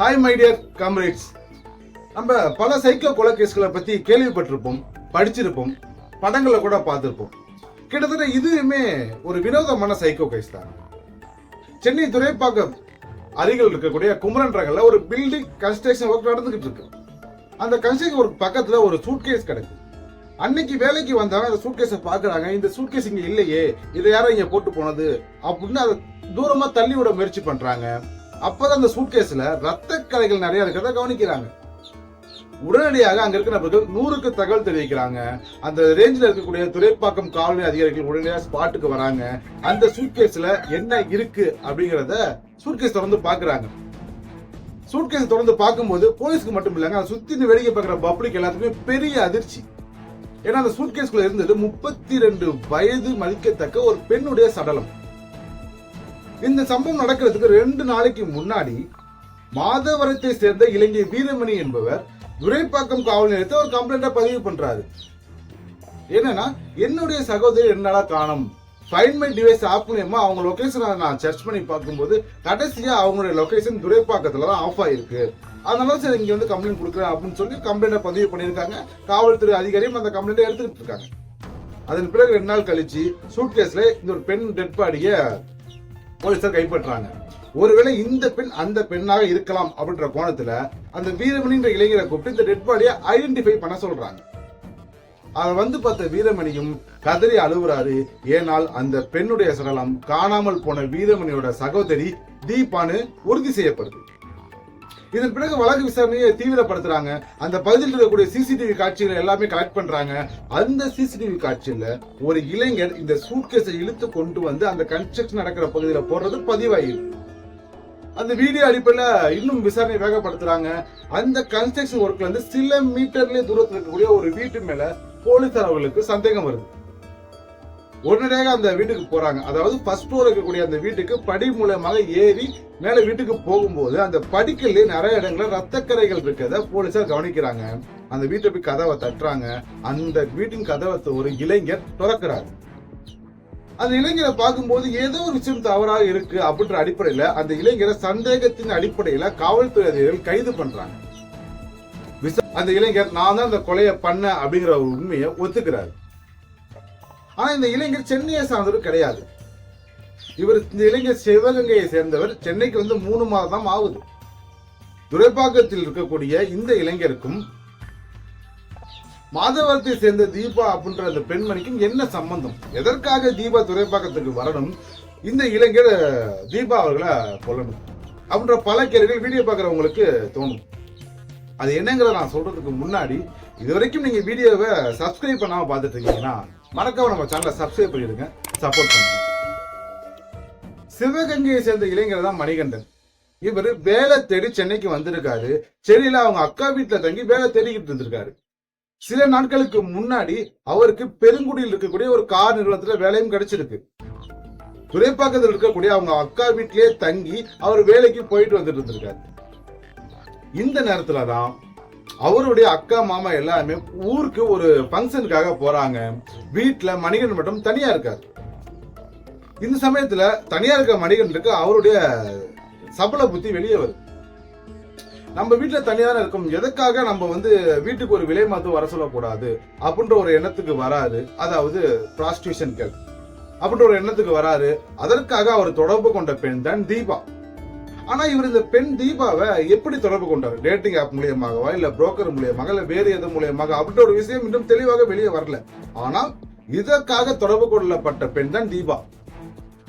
Hi my dear comrades நம்ம பல psycho கொலை கேஸ்களை பற்றி கேள்விப்பட்டிருப்போம் படிச்சிருப்போம் படங்களை கூட பார்த்துருப்போம். கிட்டத்தட்ட இதுவுமே ஒரு வினோதமான சைக்கோ கேஸ் தான். சென்னை துறைப்பாக்கம் அருகில் இருக்கக்கூடிய குமரன் ரகல்ல ஒரு பில்டிங் கன்ஸ்ட்ரக்ஷன் ஒர்க் நடந்துகிட்டு இருக்கு. அந்த கன்ஸ்ட்ரக்ஷன் ஒர்க் பக்கத்தில் ஒரு சூட்கேஸ் கிடக்கு. அன்னைக்கு வேலைக்கு வந்தவன் அந்த சூட்கேஸை பார்க்குறாங்க. இந்த சூட்கேஸ் இங்கே இல்லையே இதை யாரோ இங்கே போட்டு போனது அப்படின்னு அதை தூரமாக தள்ளி விட முயற்சி பண்ணுறாங்க அப்பதான் அந்த சூட்கேஸ்ல ரத்த கலைகள் நிறைய இருக்கிறத கவனிக்கிறாங்க. உடனடியாக அங்க இருக்கிற நபர்கள் நூறுக்கு தகவல் தெரிவிக்கிறாங்க. அந்த ரேஞ்சில் இருக்கக்கூடிய துறைப்பாக்கம் காவல்நிலை அதிகாரிகள் உடனடியாக ஸ்பாட்டுக்கு வராங்க. அந்த சூட்கேஸ்ல என்ன இருக்கு அப்படிங்கறத சூட்கேஸ் தொடர்ந்து பாக்குறாங்க சூட்கேஸ் திறந்து பார்க்கும்போது போலீஸ்க்கு மட்டும் இல்லைங்க அதை சுத்தி வேடிக்கை பார்க்குற பப்ளிக் எல்லாத்துக்குமே பெரிய அதிர்ச்சி. ஏன்னா அந்த சூட்கேஸ்குள்ள இருந்தது முப்பத்தி ரெண்டு வயது மதிக்கத்தக்க ஒரு பெண்ணுடைய சடலம். இந்த சம்பவம் நடக்கிறதுக்கு ரெண்டு நாளைக்கு முன்னாடி மாதவரத்தை சேர்ந்த இலங்கை வீரமணி என்பவர் துரைப்பாக்கம் காவல் நிலையத்தை ஒரு கம்ப்ளைண்டா பதிவு பண்றாரு. என்னன்னா என்னுடைய சகோதரி என்னடா காணும்? ஃபைன் மை டிவைஸ் ஆப் மூலியமா அவங்க லொக்கேஷனை நான் சர்ச் பண்ணி பார்க்கும்போது கடைசியா அவங்களுடைய லொக்கேஷன் துரைப்பாக்கத்துல தான் ஆஃப் ஆயிருக்கு. அதனால சரி இங்க வந்து கம்ப்ளைண்ட் கொடுக்குறேன் அப்படின்னு சொல்லி கம்ப்ளைண்ட்டை பதிவு பண்ணியிருக்காங்க. காவல்துறை அதிகாரியும் அந்த கம்ப்ளைண்ட்டை எடுத்துக்கிட்டு இருக்காங்க. அதன் பிறகு ரெண்டு நாள் கழிச்சு சூட்கேஸ்ல இந்த ஒரு பெண் டெட் பாடிய போலீசார் கைப்பற்றாங்க ஒருவேளை இந்த பெண் அந்த பெண்ணாக இருக்கலாம் அப்படின்ற கோணத்துல அந்த வீரமணின்ற இளைஞரை கூப்பிட்டு இந்த டெட் பாடியை ஐடென்டிஃபை பண்ண சொல்றாங்க. அவர் வந்து பார்த்த வீரமணியும் கதறி அழுவுறாரு ஏனால் அந்த பெண்ணுடைய சடலம் காணாமல் போன வீரமணியோட சகோதரி தீபானு உறுதி செய்யப்படுது. இதன் பிறகு வழக்கு விசாரணையை தீவிரப்படுத்துறாங்க. அந்த பகுதியில் இருக்கக்கூடிய சிசிடிவி காட்சிகளை எல்லாமே கலெக்ட் பண்றாங்க. அந்த சிசிடிவி காட்சியில ஒரு இளைஞர் இந்த சூட்கேஸை இழுத்து கொண்டு வந்து அந்த கன்ஸ்ட்ரக்ஷன் நடக்கிற பகுதியில போடுறது பதிவாயிருக்கு அந்த வீடியோ அடிப்படையில் இன்னும் விசாரணை வேகப்படுத்துறாங்க. அந்த கன்ஸ்ட்ரக்ஷன் ஒர்க்ல இருந்து சில மீட்டர்லேயே தூரத்தில் இருக்கக்கூடிய ஒரு வீட்டு மேல போலீசார் அவர்களுக்கு சந்தேகம் வருது. உடனடியாக அந்த வீட்டுக்கு போறாங்க. அதாவது ஃபர்ஸ்ட் ஃப்ளோர் இருக்கக்கூடிய அந்த வீட்டுக்கு படி மூலமாக ஏறி மேல வீட்டுக்கு போகும்போது அந்த படிக்கல்ல நிறைய இடங்கள்ல ரத்தக்கரைகள் இருக்கிறத போலீசார் கவனிக்கிறாங்க. அந்த வீட்டை போய் கதவை தட்டுறாங்க. அந்த வீட்டின் கதவை ஒரு இளைஞர் திறக்கிறாரு. அந்த இளைஞரை பார்க்கும்போது ஏதோ ஒரு விஷயம் தவறாக இருக்கு அப்படின்ற அடிப்படையில அந்த இளைஞரை சந்தேகத்தின் அடிப்படையில காவல்துறை அதிகாரிகள் கைது பண்றாங்க. அந்த இளைஞர் நான் தான் அந்த கொலையை பண்ண அப்படிங்கிற ஒரு உண்மையை ஒத்துக்கிறாரு. ஆனால் இந்த இளைஞர் சென்னையை சார்ந்தவர் கிடையாது. இவர் இந்த இளைஞர் சிவகங்கையை சேர்ந்தவர். சென்னைக்கு வந்து மூணு மாதம் ஆகுது. துரைப்பாக்கத்தில் இருக்கக்கூடிய இந்த இளைஞருக்கும் மாதவரத்தை சேர்ந்த தீபா அப்படின்ற அந்த பெண்மணிக்கும் என்ன சம்பந்தம்? எதற்காக தீபா துறைப்பாக்கத்துக்கு வரணும்? இந்த இளைஞர் தீபா அவர்களை கொல்லணும். அப்படின்ற பல கேள்விகள் வீடியோ பார்க்குறவங்களுக்கு தோணும். அது என்னங்கிறத நான் சொல்றதுக்கு முன்னாடி இது வரைக்கும் நீங்க வீடியோவை சப்ஸ்கிரைப் பண்ணாம பார்த்துட்டு இருக்கீங்கன்னா மறக்காம நம்ம சேனலை சப்ஸ்கிரைப் பண்ணிடுங்க. சப்போர்ட் பண்ணுங்க. சிவகங்கையை சேர்ந்த இளைஞர் தான் மணிகண்டன். இவர் வேலை தேடி சென்னைக்கு வந்திருக்காரு. சென்னையில அவங்க அக்கா வீட்டுல தங்கி வேலை தேடிக்கிட்டு இருந்திருக்காரு. சில நாட்களுக்கு முன்னாடி அவருக்கு பெருங்குடியில் இருக்கக்கூடிய ஒரு கார் நிறுவனத்துல வேலையும் கிடைச்சிருக்கு. துறைப்பாக்கத்தில் இருக்கக்கூடிய அவங்க அக்கா வீட்டிலேயே தங்கி அவர் வேலைக்கு போயிட்டு வந்துட்டு இருந்திருக்காரு. இந்த நேரத்துல தான் அவருடைய அக்கா மாமா எல்லாருமே ஊருக்கு ஒரு ஃபங்க்ஷனுக்காக போறாங்க. வீட்டில் மணிகன் மட்டும் தனியா இருக்காரு. இந்த சமயத்தில் தனியா இருக்க மணிகண்டனுக்கு அவருடைய சபல புத்தி வெளியே வருது. நம்ம வீட்டில் தனியாக தான் இருக்கும். எதுக்காக நம்ம வந்து வீட்டுக்கு ஒரு விலை மாத்து வர சொல்லக்கூடாது? அப்படின்ற ஒரு எண்ணத்துக்கு வராது அதாவது ப்ராஸ்டியூஷன் கேள் அப்படின்ற ஒரு எண்ணத்துக்கு வராரு. அதற்காக அவர் தொடர்பு கொண்ட பெண் தான் தீபா. ஆனா இவர் இந்த பெண் தீபாவை எப்படி தொடர்பு கொண்டார்? டேட்டிங் ஆப் மூலியமாகவா இல்ல புரோக்கர் மூலியமாக இல்ல வேறு எது மூலியமாக அப்படின்ற ஒரு விஷயம் இன்னும் தெளிவாக வெளியே வரல. ஆனால் இதற்காக தொடர்பு கொள்ளப்பட்ட பெண் தான் தீபா.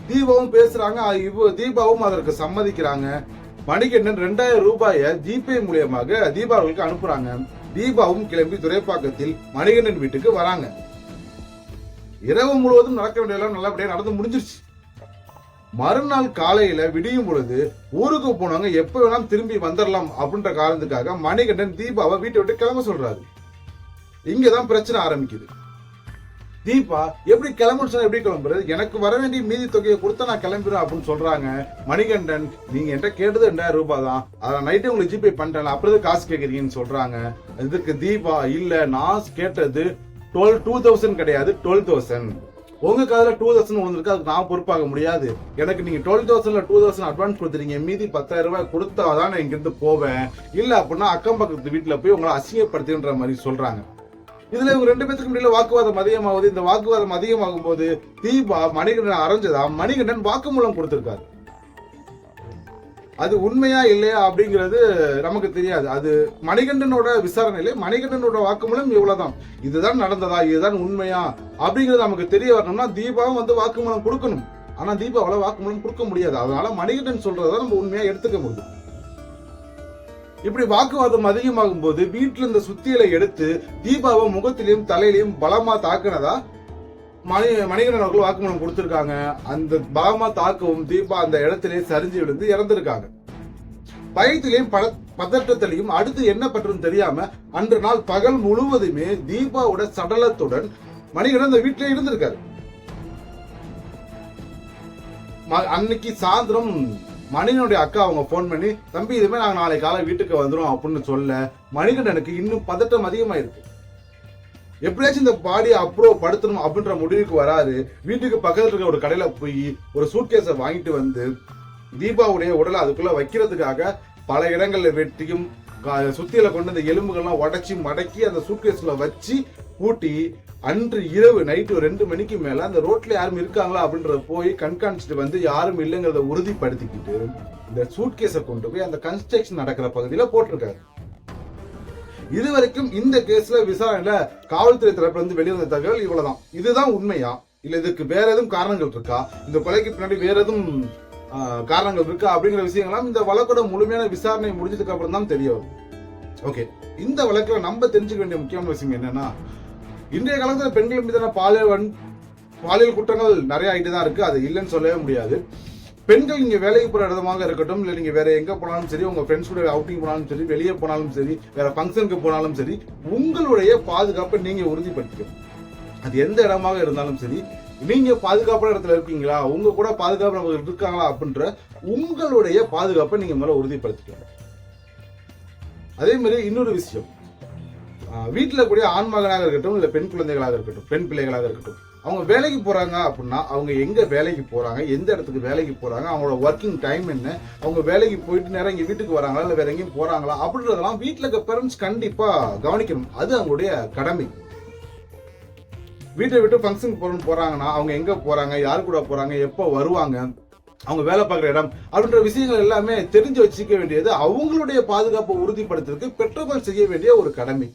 தீபாவும் பேசுறாங்க தீபாவும் அதற்கு சம்மதிக்கிறாங்க. மணிகண்டன் ரெண்டாயிரம் ரூபாயை ஜிபே மூலியமாக தீபாவளுக்கு அனுப்புறாங்க. தீபாவும் கிளம்பி துறைப்பாக்கத்தில் மணிகண்டன் வீட்டுக்கு வராங்க. இரவு முழுவதும் நடக்க வேண்டியதெல்லாம் நல்லபடியாக நடந்து முடிஞ்சிருச்சு. மறுநாள் காலையில விடியும் பொழுது ஊருக்கு போனவங்க எப்ப வேணாலும் திரும்பி வந்துடலாம் அப்படின்ற காரணத்துக்காக மணிகண்டன் தீபாவை வீட்டை விட்டு கிளம்ப சொல்றாரு. இங்கதான் பிரச்சனை ஆரம்பிக்குது. தீபா எப்படி கிளம்புன்னு சொன்னா எப்படி கிளம்புறது? எனக்கு வர வேண்டிய மீதி தொகையை கொடுத்தா நான் கிளம்பிடுறேன் அப்படின்னு சொல்றாங்க. மணிகண்டன் நீங்க என்கிட்ட கேட்டது ரெண்டாயிரம் ரூபாய் தான் அதை நைட்டு உங்களுக்கு ஜிபே பண்ணிட்டேன் அப்புறம் காசு கேட்குறீங்கன்னு சொல்றாங்க. இதுக்கு தீபா இல்ல நான் கேட்டது டுவெல் டூ தௌசண்ட் கிடையாது டுவெல் தௌசண்ட் உங்க காதில் டூ தௌசண்ட் விழுந்திருக்கு அதுக்கு நான் பொறுப்பாக முடியாது. எனக்கு நீங்க டுவெல் தௌசண்ட்ல டூ தௌசண்ட் அட்வான்ஸ் கொடுத்துறீங்க மீதி பத்தாயிரம் ரூபாய் கொடுத்தாதான் நான் இங்கிருந்து போவேன். இல்ல அப்படின்னா அக்கம் பக்கத்து வீட்டுல போய் உங்களை அசிங்கப்படுத்துன்ற மாதிரி சொல்றாங்க. இதுல இவங்க ரெண்டு பேத்துக்கு முடியல வாக்குவாதம் அதிகமாகுது. இந்த வாக்குவாதம் அதிகமாகும் போது தீபா மணிகண்டன் அரைஞ்சதா? மணிகண்டன் வாக்குமூலம் கொடுத்திருக்காரு. அது உண்மையா இல்லையா அப்படிங்கிறது நமக்கு தெரியாது. அது மணிகண்டனோட விசாரணையிலே மணிகண்டனோட வாக்குமூலம் இவ்வளவுதான். இதுதான் நடந்ததா இதுதான் உண்மையா அப்படிங்கிறது நமக்கு தெரிய வரணும்னா தீபாவும் வந்து வாக்குமூலம் கொடுக்கணும். ஆனா தீபாவால வாக்குமூலம் கொடுக்க முடியாது. அதனால மணிகண்டன் சொல்றதை நம்ம உண்மையா எடுத்துக்க முடியும். இப்படி வாக்குவாதம் அதிகமாகும் போது வீட்டுல இந்த சுத்தியலை எடுத்து தீபாவை முகத்திலையும் தலையிலையும் பலமா தாக்குனதா மணி மணிகண்டன் அவர்கள் வாக்குமூலம் கொடுத்திருக்காங்க. அந்த பாமா தாக்கவும் தீபா அந்த இடத்திலே சரிஞ்சு விழுந்து இறந்திருக்காங்க. பயத்திலையும் பட பதற்றத்திலையும் அடுத்து என்ன பற்றும் தெரியாம அன்று நாள் பகல் முழுவதுமே தீபாவோட சடலத்துடன் மணிகண்டன் அந்த வீட்டிலே இருந்திருக்காரு. ம- அன்னைக்கு சாயந்தரம் மணிகனுடைய அக்கா அவங்க ஃபோன் பண்ணி தம்பி இதுமே நாங்க நாளை காலை வீட்டுக்கு வந்துரும் அப்படின்னு சொல்ல மணிகண்டனுக்கு இன்னும் பதட்டம் அதிகமாயிருக்கு. எப்படியாச்சும் இந்த பாடியை அப்ரூவ் படுத்தணும் அப்படின்ற முடிவுக்கு வராது. வீட்டுக்கு பக்கத்துல இருக்க ஒரு கடையில போய் ஒரு சூட்கேஸை வாங்கிட்டு வந்து தீபாவுடைய உடலை அதுக்குள்ள வைக்கிறதுக்காக பல இடங்கள்ல வெட்டியும் சுத்தியில கொண்டு அந்த எலும்புகள்லாம் உடைச்சி மடக்கி அந்த சூட்கேஸ்ல வச்சு பூட்டி அன்று இரவு நைட்டு ரெண்டு மணிக்கு மேல அந்த ரோட்ல யாரும் இருக்காங்களா அப்படின்றத போய் கண்காணிச்சுட்டு வந்து யாரும் இல்லைங்கிறத உறுதிப்படுத்திக்கிட்டு இந்த சூட்கேஸை கொண்டு போய் அந்த கன்ஸ்ட்ரக்ஷன் நடக்கிற பகுதியில போட்டிருக்காரு. இதுவரைக்கும் இந்த கேஸ்ல விசாரணையில காவல்துறை தரப்புல இருந்து வெளிவந்த தகவல் இவ்வளவுதான். இதுதான் உண்மையா? இல்ல இதுக்கு வேற எதுவும் காரணங்கள் இருக்கா? இந்த கொலைக்கு பின்னாடி வேற எதுவும் காரணங்கள் இருக்கா? அப்படிங்கிற விஷயங்கள்லாம் இந்த வழக்கோட முழுமையான விசாரணை முடிஞ்சதுக்கு அப்புறம் தான் தெரிய வரும். ஓகே. இந்த வழக்குல நம்ம தெரிஞ்சுக்க வேண்டிய முக்கியமான விஷயம் என்னன்னா இன்றைய காலத்துல பெண்கள் மீதான பாலியல் வன்- பாலியல் குற்றங்கள் நிறைய ஆகிட்டு தான் இருக்கு. அது இல்லைன்னு சொல்லவே முடியாது. பெண்கள் இங்கே வேலைக்கு போகிற இடமாக இருக்கட்டும் இல்லை நீங்கள் வேறு எங்கே போனாலும் சரி உங்கள் ஃப்ரெண்ட்ஸ் கூட அவுட்டிங் போனாலும் சரி வெளியே போனாலும் சரி வேறு ஃபங்க்ஷனுக்கு போனாலும் சரி உங்களுடைய பாதுகாப்பை நீங்கள் உறுதிப்படுத்திக்கணும். அது எந்த இடமாக இருந்தாலும் சரி நீங்க பாதுகாப்பான இடத்துல இருக்கீங்களா உங்க கூட பாதுகாப்பு நபர்கள் இருக்காங்களா அப்படின்ற உங்களுடைய பாதுகாப்பை நீங்க முதல்ல உறுதிப்படுத்திக்கணும். அதே மாதிரி இன்னொரு விஷயம். வீட்டில் கூடிய ஆண் மகனாக இருக்கட்டும் இல்லை பெண் குழந்தைகளாக இருக்கட்டும் பெண் பிள்ளைகளாக இருக்கட்டும் அவங்க வேலைக்கு போகிறாங்க அப்படின்னா அவங்க எங்கே வேலைக்கு போகிறாங்க எந்த இடத்துக்கு வேலைக்கு போகிறாங்க அவங்களோட ஒர்க்கிங் டைம் என்ன அவங்க வேலைக்கு போயிட்டு நேரம் இங்கே வீட்டுக்கு வராங்களா இல்லை வேற எங்கேயும் போகிறாங்களா அப்படின்றதெல்லாம் வீட்டில் இருக்க பேரண்ட்ஸ் கண்டிப்பாக கவனிக்கணும். அது அவங்களுடைய கடமை. வீட்டை விட்டு ஃபங்க்ஷனுக்கு போகிறோன்னு போகிறாங்கன்னா அவங்க எங்கே போகிறாங்க யார் கூட போகிறாங்க எப்போ வருவாங்க அவங்க வேலை பார்க்குற இடம் அப்படின்ற விஷயங்கள் எல்லாமே தெரிஞ்சு வச்சுக்க வேண்டியது அவங்களுடைய பாதுகாப்பை உறுதிப்படுத்துறதுக்கு பெற்றோர்கள் செய்ய வேண்டிய ஒரு கடமை.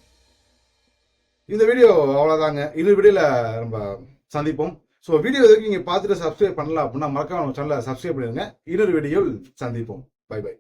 இந்த வீடியோ அவ்வளோதாங்க இந்த வீடியோவில் நம்ம சந்திப்போம். ஸோ வீடியோ எதுக்கு நீங்கள் பார்த்துட்டு சப்ஸ்கிரைப் பண்ணலாம் அப்படின்னா மறக்காம நம்ம சேனலை சப்ஸ்கிரைப் பண்ணிடுங்க. இன்னொரு வீடியோவில் சந்திப்போம். By by